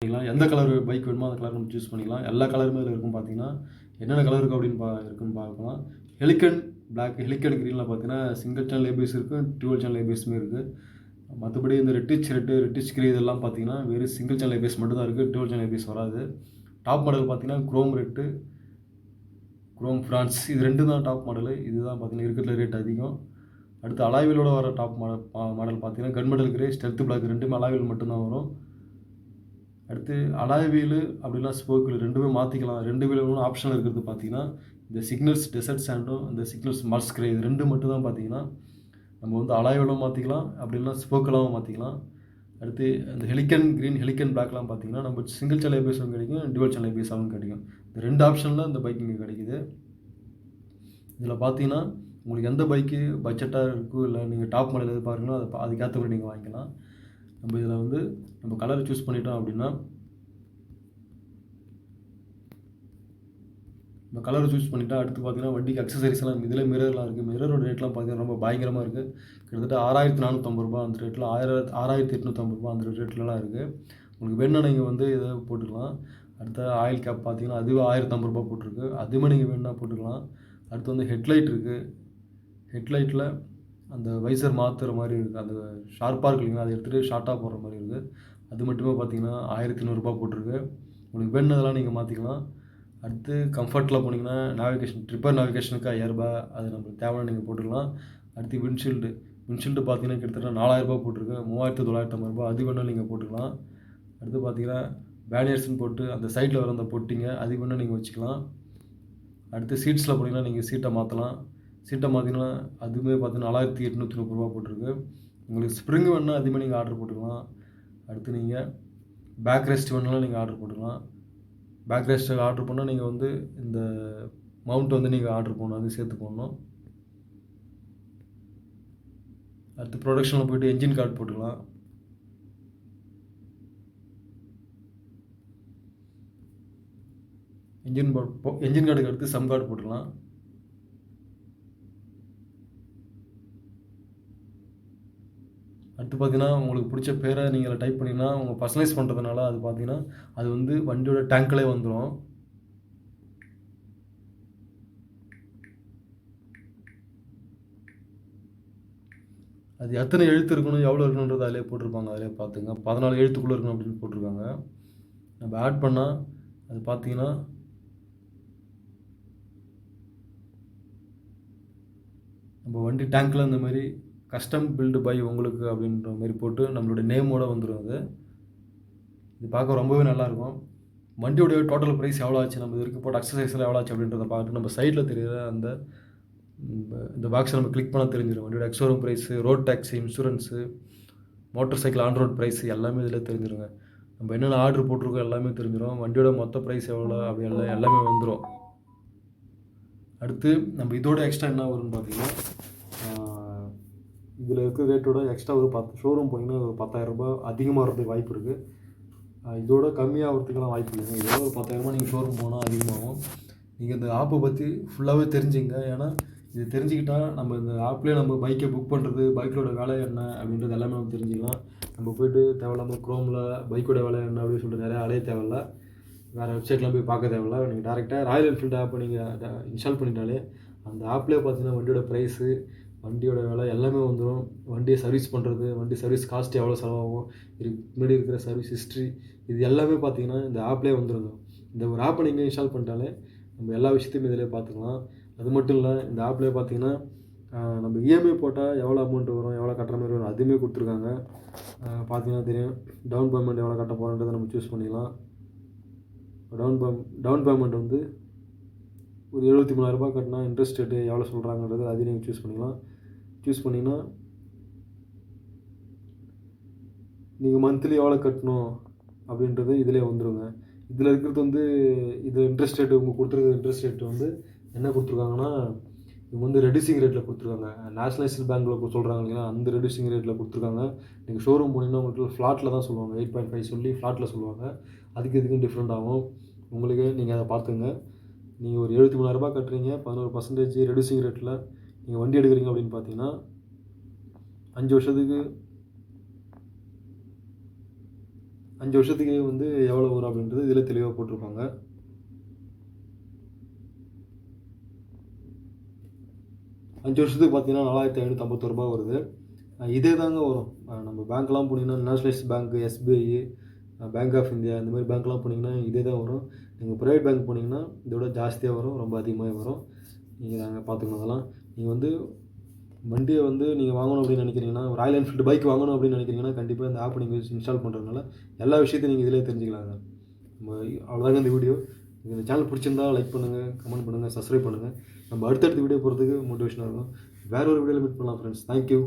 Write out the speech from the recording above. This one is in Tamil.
பண்ணிக்கலாம். எந்த கலர் பைக் வேணுமோ அந்த கலர் நம்ம சூஸ் பண்ணிக்கலாம். எல்லா கலருமே இதில் இருக்கும் பார்த்தீங்கன்னா என்னென்ன கலர் இருக்குது அப்படின்னு பா இருக்குன்னு பார்க்கலாம். ஹெலிகன் பிளாக் ஹெலிகன் க்ரீனில் பார்த்தீங்கன்னா சிங்கிள் சேனல் ஏபிஎஸ் இருக்குது டுவல் சேனல் ஏபிஎஸ்மே இருக்குது மற்றபடி இந்த ரெட்டிச் ரெட்டு ரெட்டிச் கிரே இதெல்லாம் பார்த்தீங்கன்னா வெறும் சிங்கிள் சேனல் ஏபிஎஸ் மட்டும் தான் இருக்குது டுவல் சேனல் ஏபிஎஸ் வராது. டாப் மாடல் பார்த்தீங்கன்னா குரோம் ரெட்டு குரோம் ஃப்ரான்ஸ் இது ரெண்டு தான் டாப் மாடலு இதுதான் பார்த்தீங்கன்னா இருக்கிறதுல ரேட் அதிகம். அடுத்து அலாவிலோட வர டாப் மாடல் மாடல் பார்த்தீங்கன்னா gun metal grey stealth black ரெண்டுமே அலாவில் மட்டும்தான் வரும். அடுத்து அலாய் வீலு அப்படின்னா ஸ்போக் வீல் ரெண்டுமே மாற்றிக்கலாம் ரெண்டு வீலும் ஆப்ஷன் இருக்கிறது பார்த்தீங்கன்னா இந்த சிக்னல்ஸ் டெசர்ட் சாண்டும் இந்த சிக்னல்ஸ் மல்ஸ் கிரே இது ரெண்டு மட்டும் தான் பார்த்தீங்கன்னா நம்ம வந்து அலாய் மாற்றிக்கலாம் அப்படின்னா ஸ்போக்கெல்லாம் மாற்றிக்கலாம் அடுத்து அந்த ஹெலிகன் க்ரீன் ஹெலிக்கன் பிளாக்லாம் பார்த்தீங்கன்னா நம்ம சிங்கிள் சேனல் பேஸாகவும் கிடைக்கும் டுவல் சேனல் பேஸாகவும் கிடைக்கும். இந்த ரெண்டு ஆப்ஷனில் இந்த பைக் இங்கே கிடைக்குது. இதில் பார்த்தீங்கன்னா உங்களுக்கு எந்த பைக்கு பட்ஜெட்டாக இருக்கோ இல்லை நீங்கள் டாப் மாடல் எது பாருங்களோ அதை பா- அதுக்கேற்றபடி நீங்கள் வாங்கிக்கலாம். நம்ம இதில் வந்து நம்ம கலர் சூஸ் பண்ணிட்டோம் அப்படின்னா நம்ம கலர் சூஸ் பண்ணிட்டா அடுத்து பார்த்தீங்கன்னா வண்டிக்கு அக்சசரிஸ் எல்லாம் இதில் மிரர்லாம் இருக்குது மிரரோட ரேட்லாம் பார்த்தீங்கன்னா ரொம்ப பயங்கரமாக இருக்குது கிட்டத்தட்ட ஆறாயிரத்தி நானூற்றம்பது ரூபா அந்த ரேட்டில் ஆயிரத்தி ஆறாயிரத்தி எட்நூற்றம்பது ரூபா அந்த ரேட்லலாம் இருக்குது உங்களுக்கு வேணும்னா நீங்கள் வந்து இதை போட்டுக்கலாம். அடுத்த ஆயில் கேப் பார்த்தீங்கன்னா அதுவே ஆயிரத்தம்பது ரூபா போட்டிருக்கு. அதுவுமே நீங்கள் வேணும்னா போட்டுக்கலாம். அடுத்து வந்து ஹெட்லைட் இருக்குது ஹெட்லைட்டில் அந்த வைசர் மாற்றுற மாதிரி இருக்குது அந்த ஷார்ப்பாக இருக்கு இல்லைங்களா? அதை எடுத்துகிட்டு ஷார்ட்டாக போடுற மாதிரி இருக்குது அது மட்டுமே பார்த்தீங்கன்னா ஆயிரத்தி நூறுரூபா போட்டிருக்கு. உங்களுக்கு வேணுனதெல்லாம் நீங்கள் மாற்றிக்கலாம் அடுத்து கம்ஃபர்ட்டில் போனீங்கன்னா நேவிகேஷன் ட்ரிப்பர் நேவிகேஷனுக்கு ஐயாயிரரூபா அது நம்மளுக்கு தேவையான நீங்கள் போட்டுக்கலாம். அடுத்து விண்ட்ஷீல்டு விண்ட்ஷீல்டு பார்த்தீங்கன்னா கிட்டத்தட்ட நாலாயிரரூபா போட்டிருக்கு. மூவாயிரத்து தொள்ளாயிரத்தி ஐம்பது ரூபா அது வேணால் நீங்கள் போட்டுக்கலாம். அடுத்து பார்த்தீங்கன்னா பேனியர்ஸ்னு போட்டு அந்த சைடில் வர அந்த பொட்டிங்க அது வேணால் நீங்கள் வச்சுக்கலாம். அடுத்து சீட்ஸில் போனீங்கன்னா நீங்கள் சீட்டை மாற்றலாம் சீட்டை மாற்றிங்கன்னா அதுவுமே பார்த்தீங்கன்னா நாலாயிரத்தி எட்நூற்றி முப்பது ரூபா போட்டிருக்கு. உங்களுக்கு ஸ்ப்ரிங் வேணுன்னா அதுவுமே நீங்கள் ஆர்டர் போட்டுக்கலாம். அடுத்து நீங்கள் பேக் ரெஸ்ட் வேணுனாலும் நீங்கள் ஆர்டர் போட்டுக்கலாம். பேக் ரெஸ்ட் ஆர்டர் பண்ணால் நீங்கள் வந்து இந்த மவுண்ட் வந்து நீங்கள் ஆர்டர் பண்ணணும் அது சேர்த்து போடணும். அடுத்து ப்ரொடக்ஷனில் போய்ட்டு என்ஜின் கார்டு போட்டுக்கலாம். என்ஜின் என்ஜின் கார்டுக்கு அடுத்து சம் கார்டு போட்டுக்கலாம். அடுத்து பார்த்தீங்கன்னா உங்களுக்கு பிடிச்ச பேரை நீங்கள் டைப் பண்ணிங்கன்னா உங்கள் பர்சனலைஸ் பண்ணுறதுனால அது பார்த்தீங்கன்னா அது வந்து வண்டியோட டேங்க்லேயே வந்துடும் அது எத்தனை எழுத்து இருக்கணும் எவ்வளோ இருக்கணுன்றது அதிலே போட்டிருப்பாங்க. அதிலே பார்த்துங்க. பதினாலு எழுத்துக்குள்ளே இருக்கணும் அப்படின்னு போட்டிருக்காங்க. நம்ம ஆட் பண்ணால் அது பார்த்தீங்கன்னா நம்ம வண்டி டேங்க்கில் இந்த மாதிரி கஸ்டம் பில்டு பை உங்களுக்கு அப்படின்ற மாதிரி போட்டு நம்மளோட நேமோட வந்துடும் அது. இது பார்க்க ரொம்பவே நல்லாயிருக்கும். வண்டியோடைய டோட்டல் ப்ரைஸ் எவ்வளோ ஆச்சு நம்ம இது வரைக்கும் போட்ட எக்ஸசைஸில் எவ்வளோ ஆச்சு அப்படின்றத பார்த்துட்டு நம்ம சைடில் தெரியுற அந்த இந்த- பாக்ஸை நம்ம கிளிக் பண்ணால் தெரிஞ்சிடும் வண்டியோட ex showroom price road tax insurance motor cycle on road price எல்லாமே இதில் தெரிஞ்சிருங்க. நம்ம என்னென்ன ஆர்டர் போட்டிருக்கோம் எல்லாமே தெரிஞ்சிடும் வண்டியோட மொத்த ப்ரைஸ் எவ்வளோ அப்படி எல்லாம் எல்லாமே வந்துடும் அடுத்து நம்ம இதோட எக்ஸ்ட்ரா என்ன வரும்னு பார்த்தீங்கன்னா இதில் இருக்கிற ரேட்டோட எக்ஸ்ட்ரா ஒரு பத்து ஷோரூம் போனீங்கன்னா ஒரு பத்தாயிரம் ரூபாய் அதிகமாக வரதுக்கு வாய்ப்பு இருக்குது இதோட கம்மியாகிறதுக்கெல்லாம் வாய்ப்பு இல்லைங்க. இதோட ஒரு பத்தாயிரரூபா நீங்கள் ஷோரூம் போனால் அதிகமாகும். நீங்கள் இந்த ஆப்பை பற்றி ஃபுல்லாகவே தெரிஞ்சுங்க. ஏன்னா இது தெரிஞ்சுக்கிட்டால் நம்ம இந்த ஆப்லேயே நம்ம பைக்கை புக் பண்ணுறது பைக்கோட வேலை என்ன அப்படின்றது எல்லாமே நம்ம தெரிஞ்சுக்கலாம். நம்ம போய்ட்டு தேவையில்லாமல் க்ரோமில் பைக்கோட வேலை என்ன அப்படின்னு சொல்லிட்டு நிறையா அலைய தேவையில்ல. வேறு வெப்சைட்லாம் போய் பார்க்க தேவையில்ல. நீங்கள் டேரெக்டாக ராயல் என்ஃபீல்டு ஆப்பை நீங்கள் இன்ஸ்டால் பண்ணிட்டாலே அந்த ஆப்லேயே பார்த்தீங்கன்னா வண்டியோட ப்ரைஸு வண்டியோட விலை எல்லாமே வந்துடும் வண்டியை சர்வீஸ் பண்ணுறது வண்டி சர்வீஸ் காஸ்ட் எவ்வளோ செலவாகும் இதுக்கு முன்னாடி இருக்கிற சர்வீஸ் ஹிஸ்ட்ரி இது எல்லாமே பார்த்தீங்கன்னா இந்த ஆப்லேயே வந்துடும் இந்த ஒரு ஆப்பை நீங்கள் இன்ஸ்டால் பண்ணிட்டாலே நம்ம எல்லா விஷயத்தையும் இதிலே பார்த்துக்கலாம். அது மட்டும் இல்லை இந்த ஆப்லேயே பார்த்தீங்கன்னா நம்ம இஎம்ஐ போட்டால் எவ்வளோ அமௌண்ட் வரும் எவ்வளோ கட்டுற மாதிரி வரும் அதுவுமே கொடுத்துருக்காங்க. பார்த்தீங்கன்னா தெரியும் டவுன் பேமெண்ட் எவ்வளோ கட்ட போகிறோன்றதை நம்ம சூஸ் பண்ணிக்கலாம். டவுன் பேம் டவுன் பேமெண்ட் வந்து ஒரு எழுபத்தி மூணாயிரரூபா கட்டினா இன்ட்ரெஸ்ட் ரேட்டு எவ்வளோ சொல்கிறாங்கன்றது அதையும் நீங்கள் சூஸ் பண்ணிக்கலாம். சூஸ் பண்ணிங்கன்னா நீங்கள் மந்த்லி எவ்வளோ கட்டணும் அப்படின்றது இதிலே வந்துடுங்க இதில் இருக்கிறது வந்து இது இன்ட்ரெஸ்ட் ரேட்டு உங்களுக்கு கொடுத்துருக்க இன்ட்ரெஸ்ட் ரேட் வந்து என்ன கொடுத்துருக்காங்கன்னா இவங்க வந்து ரெடியூசிங் ரேட்டில் கொடுத்துருக்காங்க. நேஷனலைஸ்ட் பேங்க்கில் சொல்கிறாங்க இல்லைங்களா அந்த ரெடியூசிங் ரேட்டில் கொடுத்துருக்காங்க. நீங்கள் ஷோரூம் போனீங்கன்னா உங்களுக்கு ஃப்ளாட்டில் தான் சொல்லுவாங்க. எயிட் பாயிண்ட் ஃபைவ் சொல்லி ஃப்ளாட்டில் சொல்லுவாங்க. அதுக்கு இதுக்கும் டிஃப்ரெண்ட் ஆகும். உங்களுக்கு நீங்கள் அதை பார்த்துங்க. நீங்கள் ஒரு எழுபத்தி மூணாயிரரூபா கட்டுறீங்க பதினோரு பர்சன்டேஜ் ரெடியூசிங் ரேட்டில் நீங்கள் வண்டி எடுக்கிறீங்க அப்படின்னு பார்த்தீங்கன்னா அஞ்சு வருஷத்துக்கு அஞ்சு வருஷத்துக்கு வந்து எவ்வளோ வரும் அப்படின்றது இதில் தெளிவாக போட்டிருப்பாங்க. அஞ்சு வருஷத்துக்கு பார்த்தீங்கன்னா நாலாயிரத்தி ஐநூற்றம்பத்தோரு ரூபா வருது. இதே தாங்க வரும். நம்ம பேங்க்லாம் போனீங்கன்னா nationalise bank SBI bank of India இந்த மாதிரி பேங்க்லாம் போனீங்கன்னா இதே தான் வரும். நீங்கள் ப்ரைவேட் பேங்க் போனீங்கன்னா இதோட ஜாஸ்தியாக வரும் ரொம்ப அதிகமாக வரும். நீங்கள் நாங்கள் பார்த்துக்கணும் அதெல்லாம். நீங்கள் வந்து வண்டியை வந்து நீங்கள் வாங்கணும் அப்படின்னு நினைக்கிறீங்கன்னா ராயல் என்ஃபீல்டு பைக் வாங்கணும் அப்படின்னு நினைக்கிறீங்கன்னா கண்டிப்பாக இந்த ஆப் நீங்கள் இன்ஸ்டால் பண்ணுறதுனால எல்லா விஷயத்தையும் நீங்கள் இதிலே தெரிஞ்சுக்கலாங்க. நம்ம அவ்வளோதாங்க இந்த வீடியோ இந்த சேனல் பிடிச்சிருந்தா லைக் பண்ணுங்கள் கமெண்ட் பண்ணுங்கள் சப்ஸ்கிரைப் பண்ணுங்கள் நம்ம அடுத்தடுத்த வீடியோ போகிறதுக்கு மோட்டிவேஷனாக இருக்கும் வேற ஒரு வீடியோவில் மீட் பண்ணலாம் ஃப்ரெண்ட்ஸ் தேங்க்யூ